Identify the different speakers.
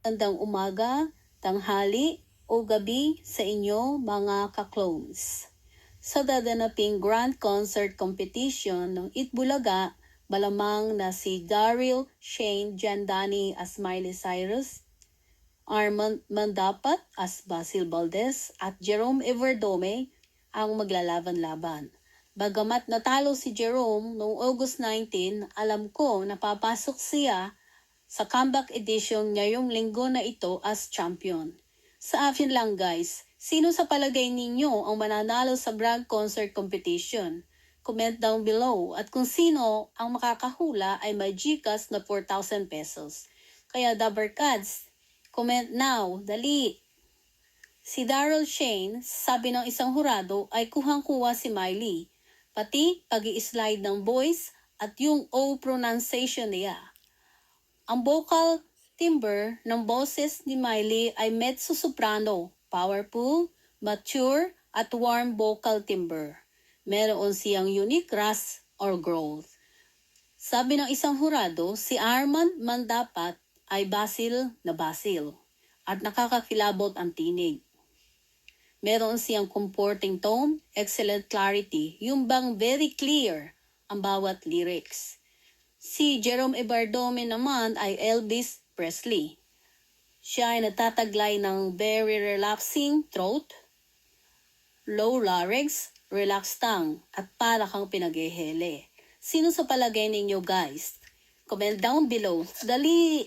Speaker 1: Tandang umaga, tanghali, o gabi sa inyo mga ka-clones. Sa dadanaping Grand Concert Competition ng Itbulaga, malamang na si Daryl Shane Jandani as Miley Cyrus, Armand Mandapat as Basil Valdez at Jerome Everdome ang maglalaban-laban. Bagamat natalo si Jerome noong August 19, alam ko na papasok siya sa comeback edition ngayong linggo na ito as champion. Sa akin lang guys, sino sa palagay ninyo ang mananalo sa Bragg Concert Competition? Comment down below at kung sino ang makakahula ay may Gcash na 4,000 pesos. Kaya Dabarkads, comment now, dali! Si Daryl Shane, sabi ng isang hurado ay kuhang-kuha si Miley, pati pag slide ng voice at yung O pronunciation niya. Ang vocal timbre ng boses ni Miley ay mezzo-soprano, powerful, mature, at warm vocal timbre. Meron siyang unique rasp or growth. Sabi ng isang hurado, si Armand Mandapat ay basil na basil at nakakakilabot ang tinig. Meron siyang comforting tone, excellent clarity, yung bang very clear ang bawat lyrics. Si Jerome Ebardome naman ay Elvis Presley. Siya ay natataglay ng very relaxing throat, low larynx, relaxed tongue, at para kang. Sino sa palagay ninyo guys? Comment down below. Dali!